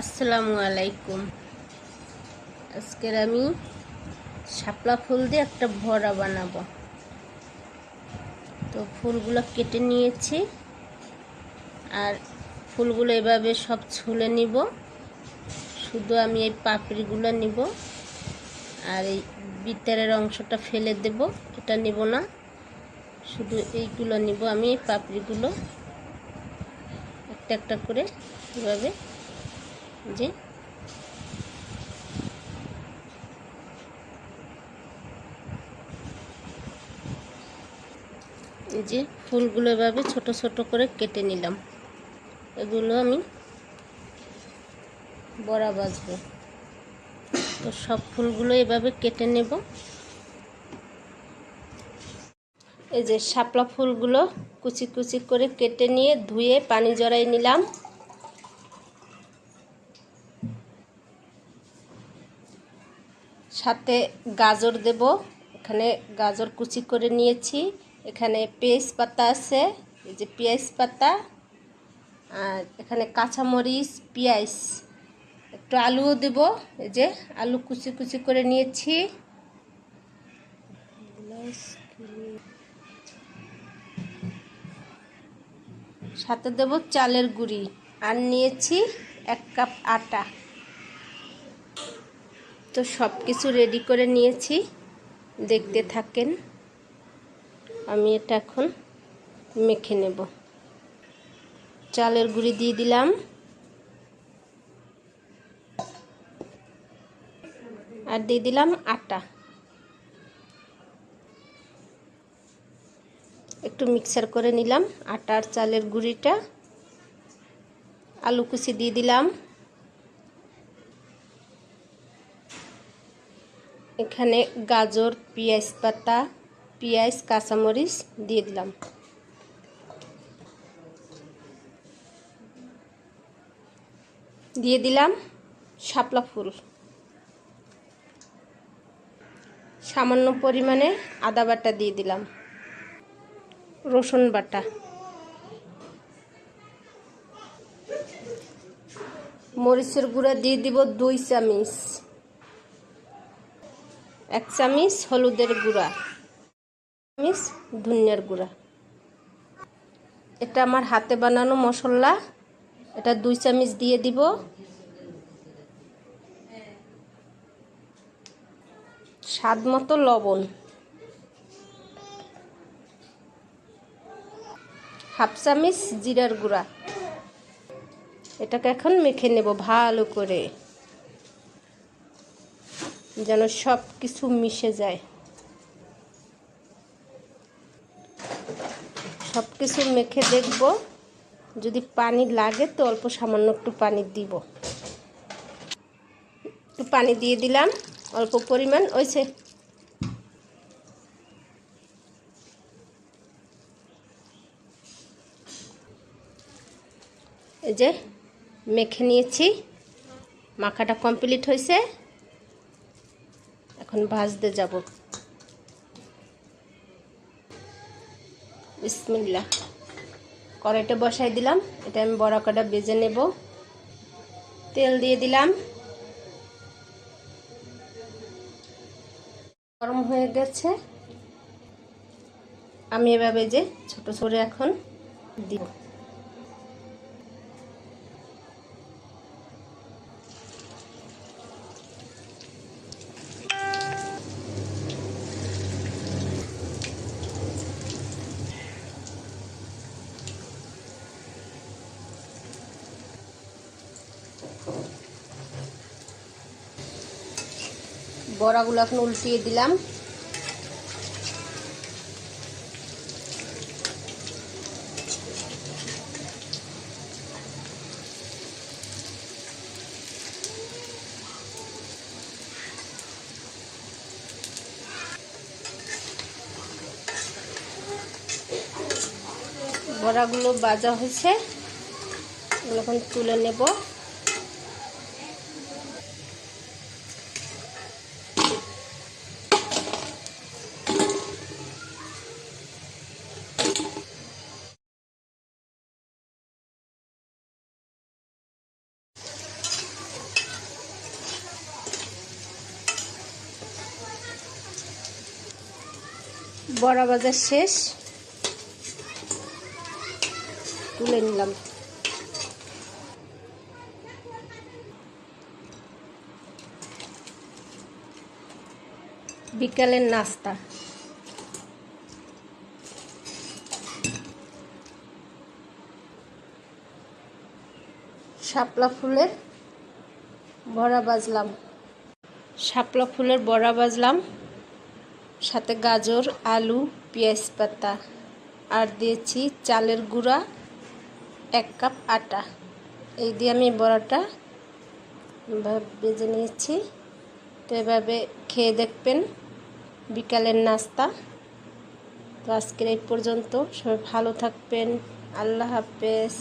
আসসালামু আলাইকুম। আজকের আমি শাপলা ফুল দিয়ে একটা ভরা বানাবো। তো ফুলগুলো কেটে নিয়েছি আর ফুলগুলো এভাবে সব ছুলে নিব। শুধু আমি এই পাপড়িগুলো নিব আর এই ভিতরের অংশটা ফেলে দেব, এটা নিব না। শুধু এইগুলো নিব আমি এই পাপড়িগুলো। একটা একটা করে এভাবে যে যে ফুলগুলো এভাবে ছোট ছোট করে কেটে নিলাম। এগুলো আমি বড়া বাজবো তো সব ফুলগুলো এভাবে কেটে নেব। এই যে শাপলা ফুলগুলো কুচি কুচি করে কেটে নিয়ে ধুয়ে পানি জড়াই নিলাম। সাথে গাজর দেব। এখানে গাজর কুচি করে নিয়েছি। এখানে পেঁয়াজ পাতা আছে, এই যে পেঁয়াজ পাতা। আর এখানে কাঁচামরিচ, পেঁয়াজ। একটু আলুও দেব, এই যে আলু কুচি কুচি করে নিয়েছি। সাথে দেব চালের গুঁড়ি। আর নিয়েছি এক কাপ আটা। তো সব কিছু রেডি করে নিয়েছি। দেখতে থাকেন। আমি এটা এখন মেখে নেব। চালের গুঁড়ি দিয়ে দিলাম। আর দিয়ে দিলাম আটা। একটু মিক্সার করে নিলাম। আটা আর চালের গুঁড়িটা। আলু কুচি দিয়ে দিলাম। এখানে গাজর, পেঁয়াজ পাতা, পেঁয়াজ, কাঁচামরিচ দিয়ে দিলাম। দিয়ে দিলাম শাপলা ফুল। সামান্য পরিমাণে আদা বাটা দিয়ে দিলাম। রসুন বাটা। মরিচের গুঁড়া দিয়ে দিব দুই চামিচ। এক চামিচ হলুদের গুঁড়া চামিচ ধনিয়ার গুঁড়া। এটা আমার হাতে বানানো মশলা। এটা দুই চামিচ দিয়ে দিব। স্বাদ মতো লবণ। হাফ চামিচ জিরার গুঁড়া। এটাকে এখন মেখে নেব ভালো করে। যেন সব কিছু মিশে যায়। সব কিছু মেখে দেখব। যদি পানি লাগে তো অল্প সামান্য একটু পানি দিব। একটু পানি দিয়ে দিলাম, অল্প পরিমাণ। ওইছে এই যে, মেখে নিয়েছি। মাখাটা কমপ্লিট হয়েছে। এখন ভাজতে যাব। বিসমিল্লা কড়াইটা বসাই দিলাম। এটা আমি বড়া কটা বেজে নেব। তেল দিয়ে দিলাম। গরম হয়ে গেছে। আমি এভাবে যে ছোট ছোট এখন দিব। বড়াগুলো এখন উল্টিয়ে দিলাম। বড়াগুলো বাজা হয়েছে। এখন তুলে নেব। বড়া বাজার শেষ। তুলে নিলাম। বিকালের নাস্তা। শাপলা ফুলের বড়া বাজলাম শাপলা ফুলের বড়া বাজলাম সাথে গাজর, আলু, পেঁয়াজ পাতা আর দিয়েছি চালের গুঁড়া, এক কাপ আটা। এই দিয়ে আমি বড়াটা বেজে নিয়েছি। তো এভাবে খেয়ে দেখবেন বিকালের নাস্তা। তো আজকের এই পর্যন্ত। সবাই ভালো থাকবেন। আল্লাহ হাফেজ।